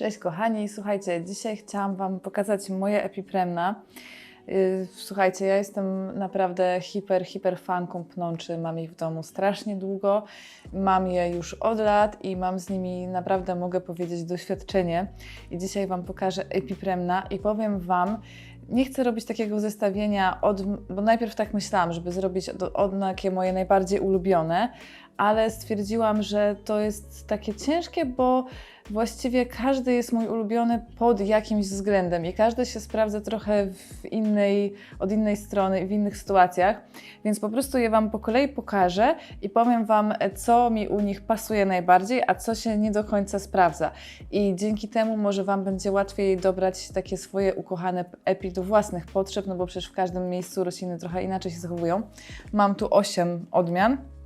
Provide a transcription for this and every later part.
Cześć kochani, słuchajcie, dzisiaj chciałam Wam pokazać moje epipremna. Yy, Słuchajcie, ja jestem naprawdę hiper, hiper fanką pnączy, mam ich w domu strasznie długo, mam je już od lat i mam z nimi naprawdę, mogę powiedzieć, doświadczenie. I dzisiaj Wam pokażę epipremna i powiem Wam, nie chcę robić takiego zestawienia, od, bo najpierw tak myślałam, żeby zrobić od, odnakie moje najbardziej ulubione, ale stwierdziłam, że to jest takie ciężkie, bo właściwie każdy jest mój ulubiony pod jakimś względem i każdy się sprawdza trochę w innej, od innej strony, w innych sytuacjach, więc po prostu je Wam po kolei pokażę i powiem Wam, co mi u nich pasuje najbardziej, a co się nie do końca sprawdza. I dzięki temu może Wam będzie łatwiej dobrać takie swoje ukochane epi do własnych potrzeb, no bo przecież w każdym miejscu rośliny trochę inaczej się zachowują. Mam tu 8 odmian.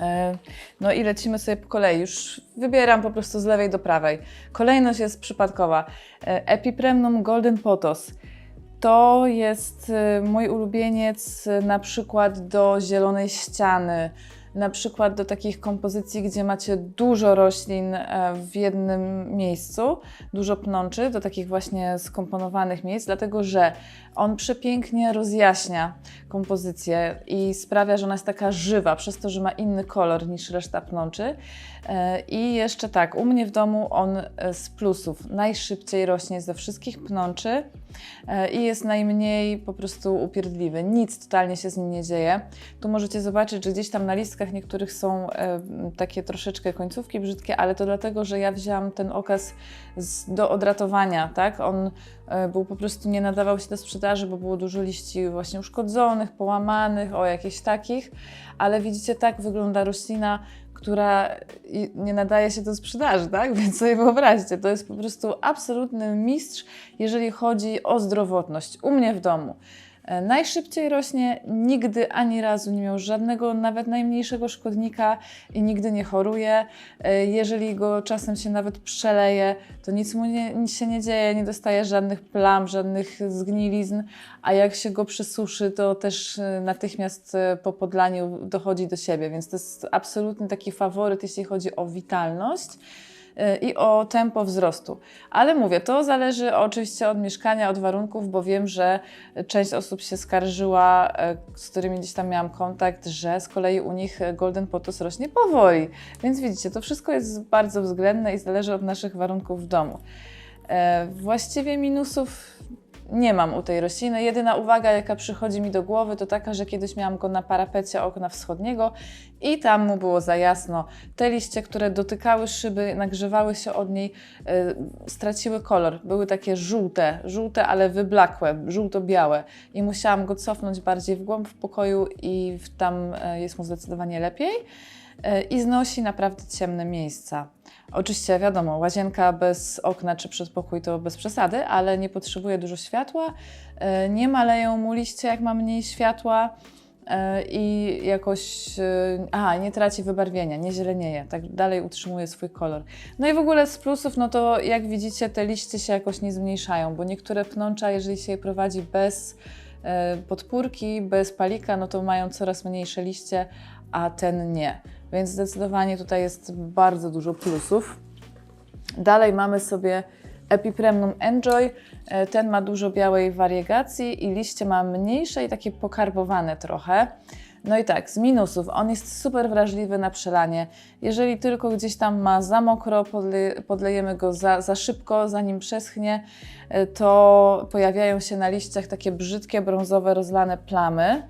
E, No i lecimy sobie po kolei. Już wybieram po prostu z lewej do prawej. Kolejność jest przypadkowa. E, Epipremnum Golden Potos. To jest e, mój ulubieniec na przykład do zielonej ściany, na przykład do takich kompozycji, gdzie macie dużo roślin e, w jednym miejscu, dużo pnączy, do takich właśnie skomponowanych miejsc, dlatego że on przepięknie rozjaśnia kompozycję i sprawia, że ona jest taka żywa, przez to, że ma inny kolor niż reszta pnączy. E, I jeszcze tak, u mnie w domu on e, z plusów najszybciej rośnie ze wszystkich pnączy i jest najmniej po prostu upierdliwy. Nic totalnie się z nim nie dzieje. Tu możecie zobaczyć, że gdzieś tam na listkach niektórych są e, takie troszeczkę końcówki brzydkie, ale to dlatego, że ja wzięłam ten okaz z, do odratowania, tak? On e, był po prostu nie nadawał się do sprzedaży, bo było dużo liści właśnie uszkodzonych, połamanych, o jakichś takich, ale widzicie, tak wygląda roślina, która nie nadaje się do sprzedaży, tak? Więc sobie wyobraźcie, to jest po prostu absolutny mistrz, jeżeli chodzi o zdrowotność. U mnie w domu. E, Najszybciej rośnie, nigdy ani razu nie miał żadnego, nawet najmniejszego szkodnika i nigdy nie choruje. E, Jeżeli go czasem się nawet przeleje, to nic mu nie, nic się nie dzieje, nie dostaje żadnych plam, żadnych zgnilizn, a jak się go przysuszy, to też e, natychmiast po podlaniu dochodzi do siebie, więc to jest absolutny taki faworyt, jeśli chodzi o witalność i o tempo wzrostu. Ale mówię, to zależy oczywiście od mieszkania, od warunków, bo wiem, że część osób się skarżyła, e, z którymi gdzieś tam miałam kontakt, że z kolei u nich Golden Potos rośnie powoli. Więc widzicie, to wszystko jest bardzo względne i zależy od naszych warunków w domu. E, Właściwie minusów nie mam u tej rośliny. Jedyna uwaga, jaka przychodzi mi do głowy, to taka, że kiedyś miałam go na parapecie okna wschodniego i tam mu było za jasno. Te liście, które dotykały szyby, nagrzewały się od niej, y, straciły kolor. Były takie żółte, żółte, ale wyblakłe, żółto-białe. I musiałam go cofnąć bardziej w głąb w pokoju i w, tam y, jest mu zdecydowanie lepiej. Y, I znosi naprawdę ciemne miejsca. Oczywiście wiadomo, łazienka bez okna czy przedpokój to bez przesady, ale nie potrzebuje dużo światła. E, Nie maleją mu liście, jak ma mniej światła e, i jakoś, e, a nie traci wybarwienia, nie zielenieje, tak dalej utrzymuje swój kolor. No i w ogóle z plusów, no to jak widzicie, te liście się jakoś nie zmniejszają, bo niektóre pnącza, jeżeli się je prowadzi bez e, podpórki, bez palika, no to mają coraz mniejsze liście, a ten nie. Więc zdecydowanie tutaj jest bardzo dużo plusów. Dalej mamy sobie Epipremnum Enjoy. E, Ten ma dużo białej wariegacji i liście ma mniejsze i takie pokarbowane trochę. No i tak, z minusów, on jest super wrażliwy na przelanie. Jeżeli tylko gdzieś tam ma za mokro, podle, podlejemy go za, za szybko, zanim przeschnie, e, to pojawiają się na liściach takie brzydkie, brązowe, rozlane plamy.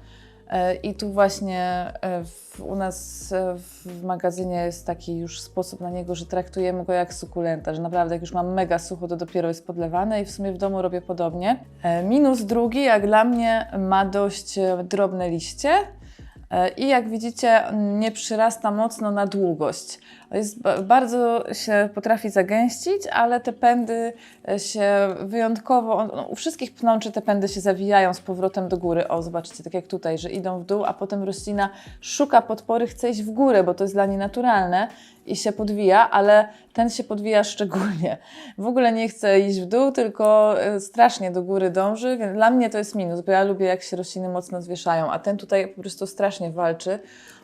E, I tu właśnie e, w, u nas e, w magazynie jest taki już sposób na niego, że traktujemy go jak sukulenta, że naprawdę jak już mam mega sucho, to dopiero jest podlewane i w sumie w domu robię podobnie. Minus drugi, jak dla mnie, ma dość drobne liście. E, I jak widzicie, nie przyrasta mocno na długość. Jest, ba- bardzo się potrafi zagęścić, ale te pędy e, się wyjątkowo, no, u wszystkich pnączy te pędy się zawijają z powrotem do góry. O, zobaczcie, tak jak tutaj, że idą w dół, a potem roślina szuka podpory, chce iść w górę, bo to jest dla niej naturalne i się podwija, ale ten się podwija szczególnie. W ogóle nie chce iść w dół, tylko e, strasznie do góry dąży, więc dla mnie to jest minus, bo ja lubię jak się rośliny mocno zwieszają, a ten tutaj po prostu strasznie walczy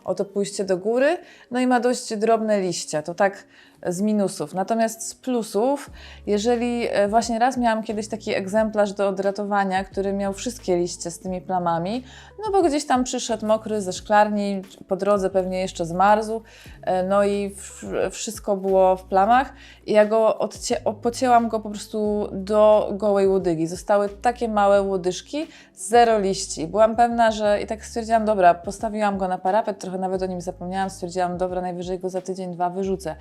o to pójście do góry, no i ma dość drobne liście. To tak z minusów. Natomiast z plusów, jeżeli e, właśnie raz miałam kiedyś taki egzemplarz do odratowania, który miał wszystkie liście z tymi plamami, no bo gdzieś tam przyszedł mokry ze szklarni, po drodze pewnie jeszcze zmarzł, e, no i wszystko było w plamach i ja go pocięłam go po prostu do gołej łodygi. Zostały takie małe łodyżki, zero liści. Byłam pewna, że i tak stwierdziłam, dobra, postawiłam go na parapet, trochę nawet o nim zapomniałam, stwierdziłam, dobra, najwyżej go za tydzień, dwa wyrzucę.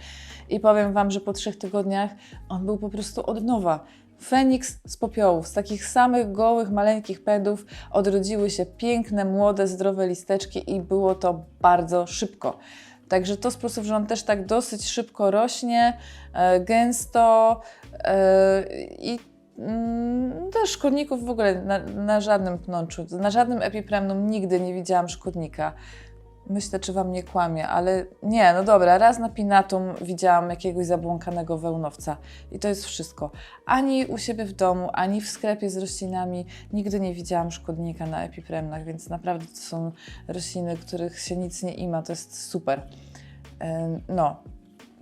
I powiem Wam, że po trzech tygodniach on był po prostu od nowa. Feniks z popiołów, z takich samych gołych, maleńkich pędów odrodziły się piękne, młode, zdrowe listeczki i było to bardzo szybko. Także to sposób, że on też tak dosyć szybko rośnie, e, gęsto e, i mm, też szkodników w ogóle na, na żadnym pnączu, na żadnym epipremnum nigdy nie widziałam szkodnika. Myślę, czy wam nie kłamie, ale nie, no dobra, raz na Pinatum widziałam jakiegoś zabłąkanego wełnowca i to jest wszystko. Ani u siebie w domu, ani w sklepie z roślinami nigdy nie widziałam szkodnika na epipremnach, więc naprawdę to są rośliny, których się nic nie ima, to jest super. No,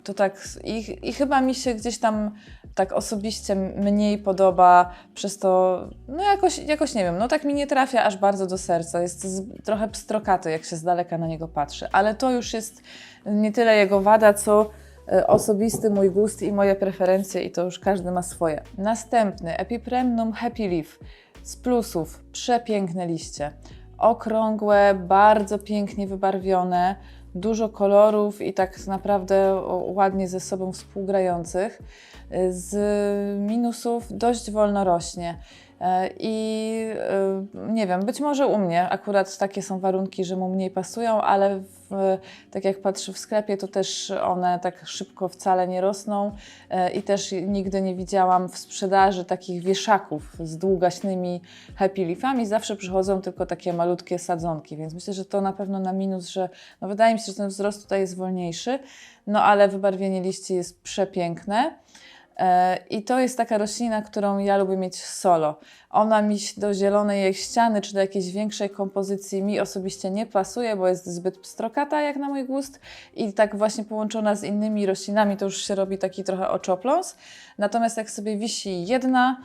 to tak i, i chyba mi się gdzieś tam tak osobiście mniej podoba przez to, no jakoś, jakoś nie wiem, no tak mi nie trafia aż bardzo do serca, jest trochę pstrokaty, jak się z daleka na niego patrzy, ale to już jest nie tyle jego wada, co e, osobisty mój gust i moje preferencje i to już każdy ma swoje. Następny, Epipremnum Happy Leaf. Z plusów, przepiękne liście. Okrągłe, bardzo pięknie wybarwione, dużo kolorów i tak naprawdę ładnie ze sobą współgrających. Z minusów dość wolno rośnie. E, I e, nie wiem, być może u mnie akurat takie są warunki, że mu mniej pasują, ale w, tak jak patrzę w sklepie, to też one tak szybko wcale nie rosną E, i też nigdy nie widziałam w sprzedaży takich wieszaków z długaśnymi happy leafami. Zawsze przychodzą tylko takie malutkie sadzonki, więc myślę, że to na pewno na minus, że no wydaje mi się, że ten wzrost tutaj jest wolniejszy, no ale wybarwienie liści jest przepiękne. E, I to jest taka roślina, którą ja lubię mieć solo. Ona mi do zielonej jej ściany czy do jakiejś większej kompozycji mi osobiście nie pasuje, bo jest zbyt pstrokata jak na mój gust i tak właśnie połączona z innymi roślinami to już się robi taki trochę oczopląs. Natomiast jak sobie wisi jedna,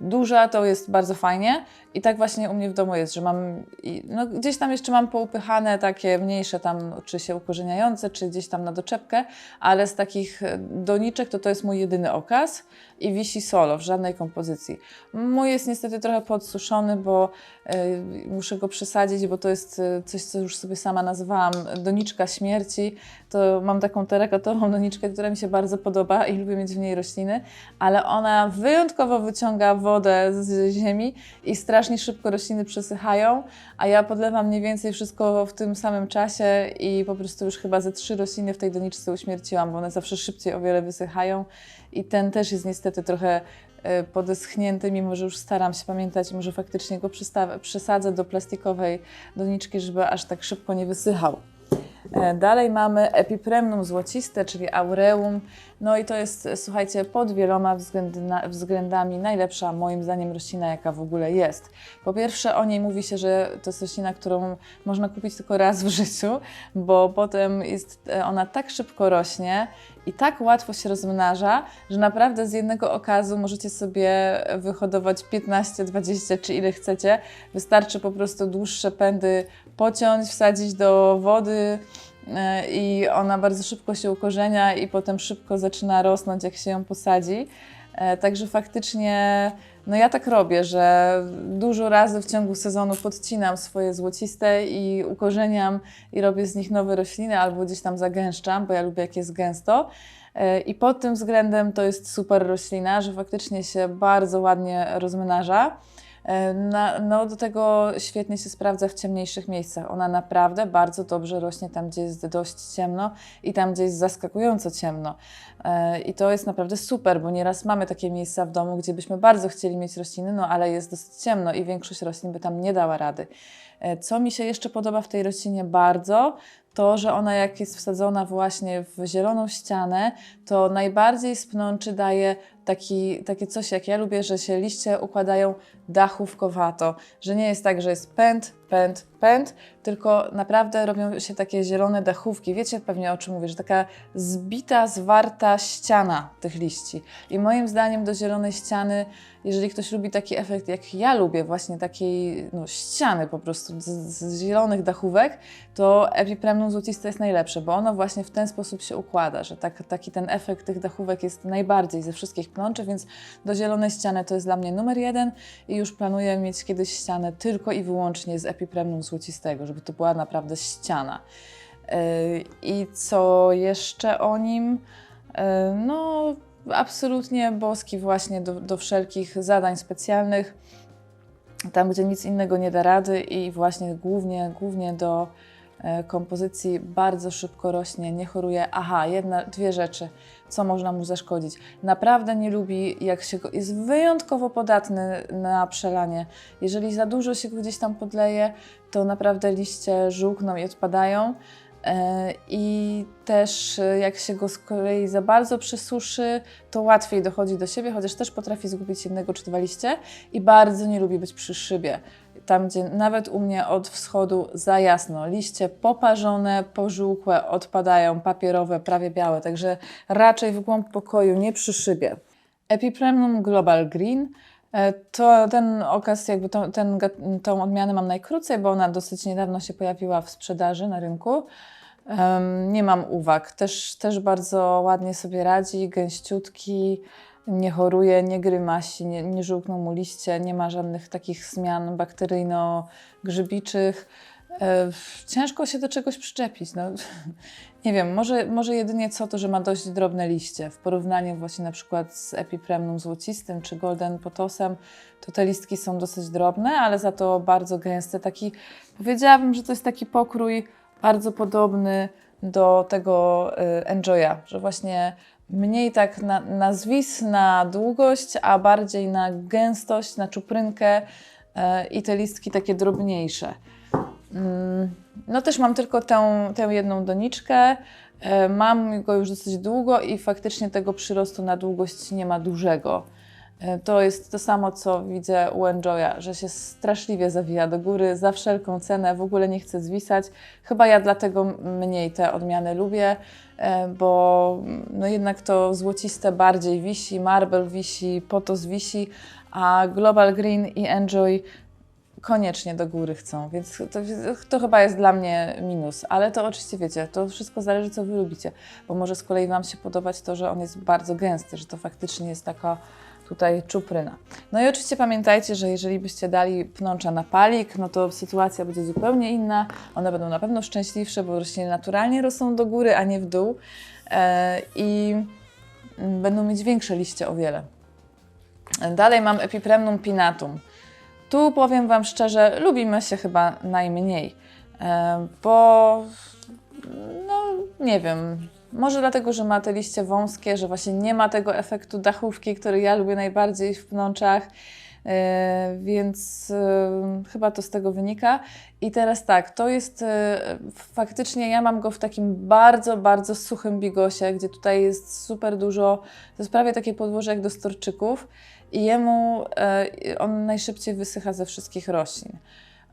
duża, to jest bardzo fajnie. I tak właśnie u mnie w domu jest, że mam, no gdzieś tam jeszcze mam poupychane takie mniejsze tam, czy się ukorzeniające, czy gdzieś tam na doczepkę, ale z takich doniczek to to jest mój jedyny okaz i wisi solo, w żadnej kompozycji. Mój jest niestety trochę podsuszony, bo e, muszę go przesadzić, bo to jest e, coś, co już sobie sama nazwałam doniczka śmierci. To mam taką terakotową doniczkę, która mi się bardzo podoba i lubię mieć w niej rośliny, ale ona wyjątkowo wyciąga wodę z ziemi i strasznie szybko rośliny przesychają, a ja podlewam mniej więcej wszystko w tym samym czasie i po prostu już chyba ze trzy rośliny w tej doniczce uśmierciłam, bo one zawsze szybciej o wiele wysychają i ten też jest niestety trochę e, podeschnięty, mimo że już staram się pamiętać, może faktycznie go przesadzę do plastikowej doniczki, żeby aż tak szybko nie wysychał. E, Dalej mamy epipremnum złociste, czyli aureum. No i to jest, słuchajcie, pod wieloma względami najlepsza moim zdaniem roślina, jaka w ogóle jest. Po pierwsze o niej mówi się, że to jest roślina, którą można kupić tylko raz w życiu, bo potem jest, e, ona tak szybko rośnie i tak łatwo się rozmnaża, że naprawdę z jednego okazu możecie sobie wyhodować 15, 20 czy ile chcecie. Wystarczy po prostu dłuższe pędy pociąć, wsadzić do wody i ona bardzo szybko się ukorzenia i potem szybko zaczyna rosnąć, jak się ją posadzi. E, Także faktycznie, no ja tak robię, że dużo razy w ciągu sezonu podcinam swoje złociste i ukorzeniam i robię z nich nowe rośliny albo gdzieś tam zagęszczam, bo ja lubię jak jest gęsto. E, I pod tym względem to jest super roślina, że faktycznie się bardzo ładnie rozmnaża. E, Na, no do tego świetnie się sprawdza w ciemniejszych miejscach. Ona naprawdę bardzo dobrze rośnie tam, gdzie jest dość ciemno i tam, gdzie jest zaskakująco ciemno. E, I to jest naprawdę super, bo nieraz mamy takie miejsca w domu, gdzie byśmy bardzo chcieli mieć rośliny, no ale jest dosyć ciemno i większość roślin by tam nie dała rady. E, Co mi się jeszcze podoba w tej roślinie bardzo, to, że ona jak jest wsadzona właśnie w zieloną ścianę, to najbardziej z pnączy daje taki, takie coś, jak ja lubię, że się liście układają dachówkowato, że nie jest tak, że jest pęd, pęd, pęd, tylko naprawdę robią się takie zielone dachówki. Wiecie pewnie o czym mówię, że taka zbita, zwarta ściana tych liści. I moim zdaniem do zielonej ściany, jeżeli ktoś lubi taki efekt, jak ja lubię, właśnie takiej no, ściany po prostu z, z zielonych dachówek, to Epipremnum złociste jest najlepsze, bo ono właśnie w ten sposób się układa, że tak, taki ten efekt tych dachówek jest najbardziej ze wszystkich pnączy, więc do zielonej ściany to jest dla mnie numer jeden i już planuję mieć kiedyś ścianę tylko i wyłącznie z Epipremnum złocistego, żeby to była naprawdę ściana. Yy, I co jeszcze o nim? Yy, No, absolutnie boski właśnie do, do wszelkich zadań specjalnych, tam gdzie nic innego nie da rady i właśnie głównie, głównie do e, kompozycji bardzo szybko rośnie, nie choruje. Aha, jedna, dwie rzeczy, co można mu zaszkodzić. Naprawdę nie lubi, jak się go, jest wyjątkowo podatny na przelanie. Jeżeli za dużo się gdzieś tam podleje, to naprawdę liście żółkną i odpadają. E, I też e, jak się go z kolei za bardzo przesuszy, to łatwiej dochodzi do siebie, chociaż też potrafi zgubić jednego czy dwa liście i bardzo nie lubi być przy szybie. Tam, gdzie nawet u mnie od wschodu za jasno, liście poparzone, pożółkłe, odpadają, papierowe, prawie białe, także raczej w głąb pokoju, nie przy szybie. Epipremnum Global Green To ten okaz, jakby to, ten, tą odmianę mam najkrócej, bo ona dosyć niedawno się pojawiła w sprzedaży na rynku. Em, nie mam uwag. Też, też bardzo ładnie sobie radzi, gęściutki, nie choruje, nie grymasi, nie, nie żółkną mu liście, nie ma żadnych takich zmian bakteryjno-grzybiczych. E, Ciężko się do czegoś przyczepić. No, nie wiem, może, może jedynie co to, że ma dość drobne liście. W porównaniu właśnie na przykład z Epipremnum złocistym czy Golden Potosem, to te listki są dosyć drobne, ale za to bardzo gęste. Taki, powiedziałabym, że to jest taki pokrój bardzo podobny do tego y, Enjoya, że właśnie mniej tak na, na zwis, na długość, a bardziej na gęstość, na czuprynkę y, i te listki takie drobniejsze. Mm, No też mam tylko tę, tę jedną doniczkę. E, Mam go już dosyć długo i faktycznie tego przyrostu na długość nie ma dużego. E, To jest to samo, co widzę u Enjoya, że się straszliwie zawija do góry za wszelką cenę, w ogóle nie chce zwisać. Chyba ja dlatego mniej te odmiany lubię, bo no jednak to złociste bardziej wisi, Marble wisi, Potos wisi, a Global Green i Enjoy koniecznie do góry chcą, więc to, to chyba jest dla mnie minus, ale to oczywiście wiecie, to wszystko zależy co Wy lubicie, bo może z kolei Wam się podobać to, że on jest bardzo gęsty, że to faktycznie jest taka tutaj czupryna. No i oczywiście pamiętajcie, że jeżeli byście dali pnącza na palik, no to sytuacja będzie zupełnie inna, one będą na pewno szczęśliwsze, bo rośliny naturalnie rosną do góry, a nie w dół e, i będą mieć większe liście o wiele. Dalej mam Epipremnum pinatum. Tu powiem Wam szczerze, lubimy się chyba najmniej, e, bo no nie wiem, może dlatego, że ma te liście wąskie, że właśnie nie ma tego efektu dachówki, który ja lubię najbardziej w pnączach, więc e, chyba to z tego wynika. I teraz tak, to jest e, faktycznie, ja mam go w takim bardzo, bardzo suchym bigosie, gdzie tutaj jest super dużo, to jest prawie takie podłoże jak do storczyków i jemu e, on najszybciej wysycha ze wszystkich roślin.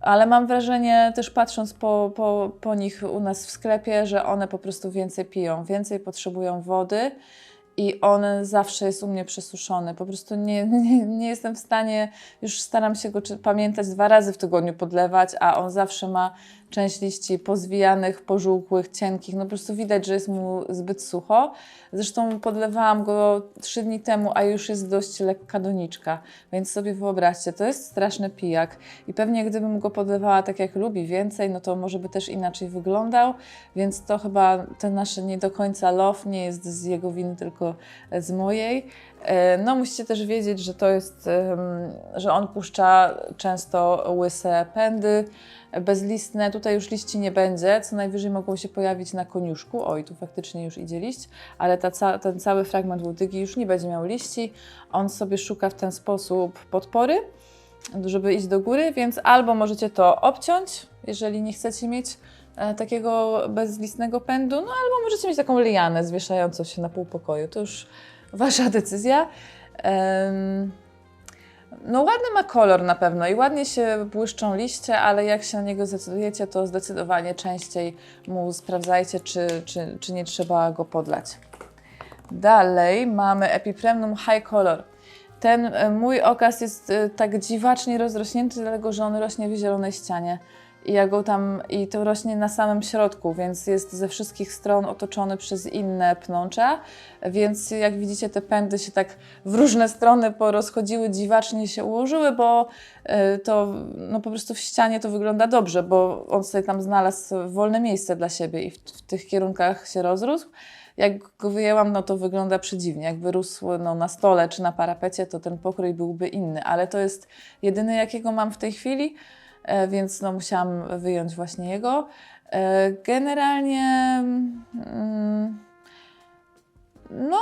Ale mam wrażenie, też patrząc po, po, po nich u nas w sklepie, że one po prostu więcej piją, więcej potrzebują wody i on zawsze jest u mnie przesuszony. Po prostu nie, nie, nie jestem w stanie, już staram się go pamiętać dwa razy w tygodniu podlewać, a on zawsze ma część liści pozwijanych, pożółkłych, cienkich. No po prostu widać, że jest mu zbyt sucho. Zresztą podlewałam go trzy dni temu, a już jest dość lekka doniczka. Więc sobie wyobraźcie, to jest straszny pijak. I pewnie gdybym go podlewała tak jak lubi więcej, no to może by też inaczej wyglądał. Więc to chyba ten nasz nie do końca love nie jest z jego winy, tylko z mojej. E, No musicie też wiedzieć, że to jest, że on puszcza często łyse pędy, bezlistne. Tutaj już liści nie będzie, co najwyżej mogą się pojawić na koniuszku. Oj, tu faktycznie już idzie liść, ale ta ten cały fragment łodygi już nie będzie miał liści. On sobie szuka w ten sposób podpory, żeby iść do góry, więc albo możecie to obciąć, jeżeli nie chcecie mieć e, takiego bezlistnego pędu, no albo możecie mieć taką lianę zwieszającą się na pół pokoju. To już Wasza decyzja. No ładny ma kolor na pewno i ładnie się błyszczą liście, ale jak się na niego zdecydujecie, to zdecydowanie częściej mu sprawdzajcie, czy, czy, czy nie trzeba go podlać. Dalej mamy Epipremnum High Color. Ten e, mój okaz jest e, tak dziwacznie rozrośnięty, dlatego że on rośnie w zielonej ścianie. I ja go tam, i to rośnie na samym środku, więc jest ze wszystkich stron otoczony przez inne pnącza. Więc jak widzicie, te pędy się tak w różne strony porozchodziły, dziwacznie się ułożyły, bo e, to no po prostu w ścianie to wygląda dobrze, bo on sobie tam znalazł wolne miejsce dla siebie i w, w tych kierunkach się rozrósł. Jak go wyjęłam, no to wygląda przedziwnie. Jakby rósł no, na stole czy na parapecie, to ten pokrój byłby inny, ale to jest jedyny, jakiego mam w tej chwili, więc no, musiałam wyjąć właśnie jego. E, Generalnie, mm, no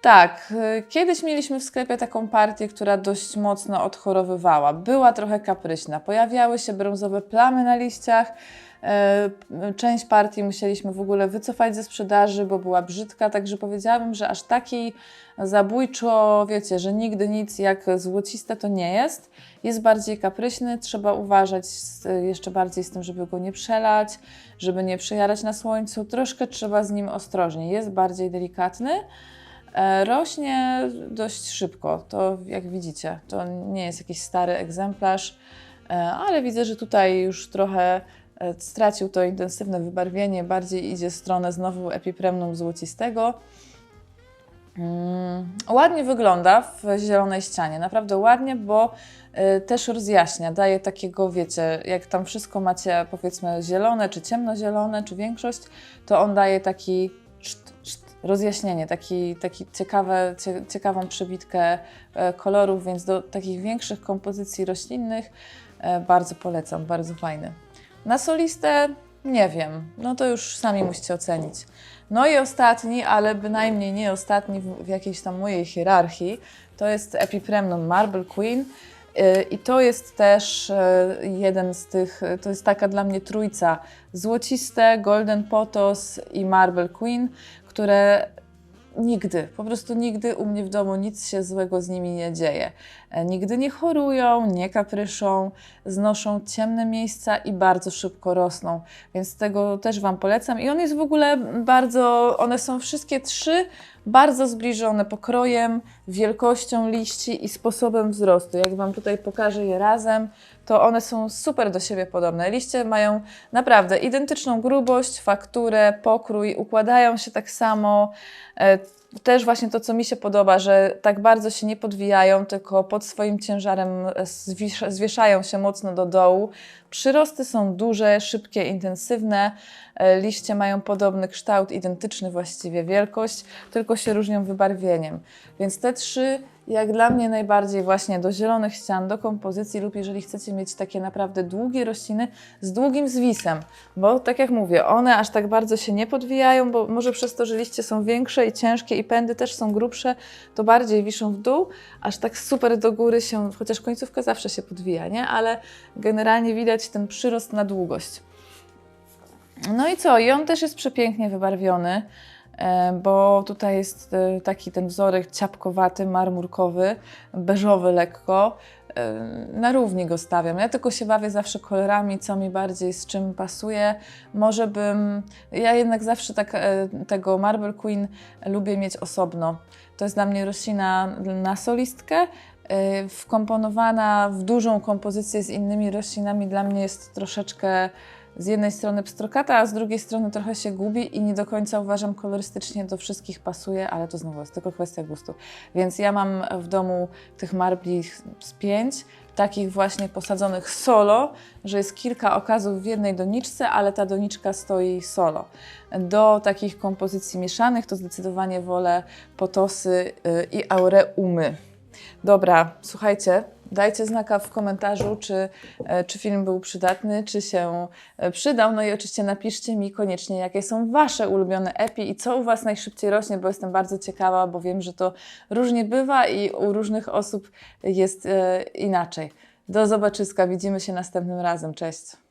tak, e, kiedyś mieliśmy w sklepie taką partię, która dość mocno odchorowywała. Była trochę kapryśna, pojawiały się brązowe plamy na liściach. E, Część partii musieliśmy w ogóle wycofać ze sprzedaży, bo była brzydka, także powiedziałabym, że aż taki zabójczo, wiecie, że nigdy nic jak złociste to nie jest. Jest bardziej kapryśny, trzeba uważać jeszcze bardziej z tym, żeby go nie przelać, żeby nie przejarać na słońcu. Troszkę trzeba z nim ostrożnie, jest bardziej delikatny. E, Rośnie dość szybko, to jak widzicie, to nie jest jakiś stary egzemplarz, e, ale widzę, że tutaj już trochę stracił to intensywne wybarwienie, bardziej idzie w stronę znowu epipremnum złocistego. Mm, Ładnie wygląda w zielonej ścianie, naprawdę ładnie, bo y, też rozjaśnia, daje takiego, wiecie, jak tam wszystko macie powiedzmy zielone, czy ciemnozielone, czy większość, to on daje taki rozjaśnienie, taki, taki ciekawe, cie, ciekawą przebitkę e, kolorów, więc do takich większych kompozycji roślinnych e, bardzo polecam, bardzo fajny. Na solistę nie wiem, no to już sami musicie ocenić. No i ostatni, ale bynajmniej nie ostatni w, w jakiejś tam mojej hierarchii, to jest Epipremnum Marble Queen. Yy, I to jest też yy, jeden z tych, to jest taka dla mnie trójca złociste, Golden Potos i Marble Queen, które nigdy, po prostu nigdy u mnie w domu nic się złego z nimi nie dzieje. E, Nigdy nie chorują, nie kapryszą, znoszą ciemne miejsca i bardzo szybko rosną, więc tego też Wam polecam. I on jest w ogóle bardzo, one są wszystkie trzy bardzo zbliżone pokrojem, wielkością liści i sposobem wzrostu. Jak Wam tutaj pokażę je razem, to one są super do siebie podobne. Liście mają naprawdę identyczną grubość, fakturę, pokrój, układają się tak samo. Też właśnie to, co mi się podoba, że tak bardzo się nie podwijają, tylko pod swoim ciężarem e, zwieszają się mocno do dołu. Przyrosty są duże, szybkie, intensywne. E, Liście mają podobny kształt, identyczny właściwie wielkość, tylko się różnią wybarwieniem. Więc te trzy, jak dla mnie, najbardziej właśnie do zielonych ścian, do kompozycji, lub jeżeli chcecie mieć takie naprawdę długie rośliny z długim zwisem, bo tak jak mówię, one aż tak bardzo się nie podwijają, bo może przez to, że liście są większe i ciężkie i pędy też są grubsze, to bardziej wiszą w dół, aż tak super do góry się, chociaż końcówka zawsze się podwija, nie? Ale generalnie widać ten przyrost na długość. No i co? I on też jest przepięknie wybarwiony, bo tutaj jest e, taki ten wzorek ciapkowaty, marmurkowy, beżowy lekko. E, Na równi go stawiam. Ja tylko się bawię zawsze kolorami, co mi bardziej z czym pasuje. Może bym. Ja jednak zawsze tak e, tego Marble Queen lubię mieć osobno. To jest dla mnie roślina na solistkę. e, Wkomponowana w dużą kompozycję z innymi roślinami, dla mnie jest troszeczkę z jednej strony pstrokata, a z drugiej strony trochę się gubi i nie do końca uważam kolorystycznie do wszystkich pasuje, ale to znowu jest tylko kwestia gustu. Więc ja mam w domu tych marbli z pięć, takich właśnie posadzonych solo, że jest kilka okazów w jednej doniczce, ale ta doniczka stoi solo. Do takich kompozycji mieszanych to zdecydowanie wolę potosy y, i aureumy. Dobra, słuchajcie, dajcie znaka w komentarzu, czy, e, czy film był przydatny, czy się e, przydał. No i oczywiście napiszcie mi koniecznie, jakie są Wasze ulubione epi i co u Was najszybciej rośnie, bo jestem bardzo ciekawa, bo wiem, że to różnie bywa i u różnych osób jest e, inaczej. Do zobaczyska, widzimy się następnym razem. Cześć!